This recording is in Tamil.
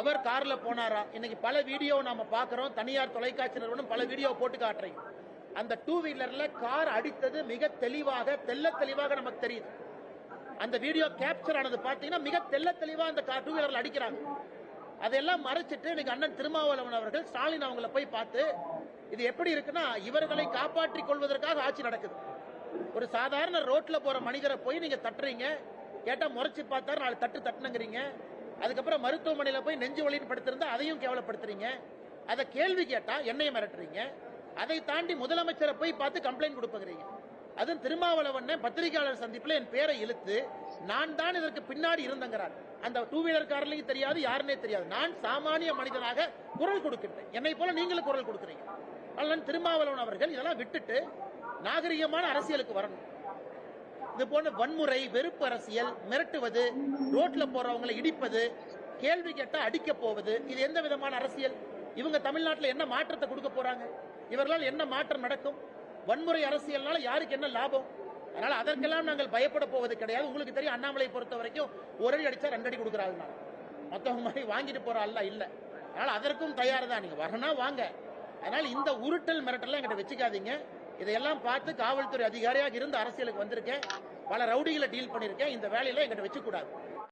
அவர் கார்ல போனாரா? இன்னைக்கு பல வீடியோ நாம பாக்குறோம் தனியார் தொலைக்காட்சி நிறுவனம் பல வீடியோ போட்டு காட்டுறீங்க. அந்த டூ வீலர்ல கார் அடித்தது மிக தெளிவாக தெள்ள தெளிவாக நமக்கு தெரியுது. அந்த வீடியோ கேப்சர் ஆனது பாத்தீங்கன்னா மிக தெல்ல தெளிவா அந்த கார் டூ வீலர்ல அடிக்கிறாங்க. அதெல்லாம் மறைச்சிட்டு இன்னைக்கு அண்ணன் திருமாவளவன் அவர்கள் ஸ்டாலின் அவங்கள போய் பார்த்து இது எப்படி இருக்குன்னா இவர்களை காப்பாற்றிக் கொள்வதற்காக ஆட்சி நடக்குது. ஒரு சாதாரண ரோட்ல போற மனிதரை போய் நீங்க தட்டுறீங்க. கேட்டா முறைச்சு பார்த்தா நாலு தட்டு தட்டுனுங்கிறீங்க. அதுக்கப்புறம் மருத்துவமனையில் போய் நெஞ்சு வலின்னு படுத்திருந்தா அதையும் கேவலப்படுத்துறீங்க? அதை கேள்வி கேட்டா என்னையை மிரட்டுறீங்க? அதை தாண்டி முதலமைச்சரை போய் பார்த்து கம்ப்ளைண்ட் கொடுப்பீங்க அதுவும் திருமாவளவன் பத்திரிகையாளர் சந்திப்பில் என் பேரை இழுத்து நான் தான் இதற்கு பின்னாடி இருந்தங்கிறார். அந்த டூ வீலர் காரலையும் தெரியாது யாருன்னே தெரியாது. நான் சாமானிய மனிதனாக குரல் கொடுக்கின்றேன். என்னை போல நீங்களும் குரல் கொடுக்குறீங்க. அதனால திருமாவளவன் அவர்கள் இதெல்லாம் விட்டுட்டு நாகரிகமான அரசியலுக்கு வரணும். இது போன்ற வன்முறை வெறுப்பு அரசியல் மிரட்டுவது ரோட்ல போறவங்களை இடிப்பது கேள்வி கேட்டா அடிக்க போவது இது எந்த விதமான அரசியல்? இவங்க தமிழ்நாட்டில் என்ன மாற்றத்தை கொடுக்க போறாங்க? இவர்களால் என்ன மாற்றம் நடக்கும்? வன்முறை அரசியல்னால யாருக்கு என்ன லாபம்? அதனால அதற்கெல்லாம் நாங்கள் பயப்பட போவது கிடையாது. உங்களுக்கு தெரியும் அண்ணாமலை பொறுத்த வரைக்கும் ஒரு அடி அடிச்சா ரெண்டு அடி கொடுக்குறாள் நான் மாதிரி வாங்கிட்டு போற அல்ல இல்ல. அதனால அதற்கும் தயார் தான் நீங்க வரனா வாங்க. அதனால இந்த உருட்டல் மிரட்டல்லாம் எங்கிட்ட வச்சுக்காதீங்க. இதையெல்லாம் பார்த்து காவல்துறை அதிகாரியாக இருந்து அரசியலுக்கு வந்திருக்கேன். பல ரவுடிகளை டீல் பண்ணிருக்கேன் இந்த வேலையில எங்கிட்ட வச்சுக்கூடாது.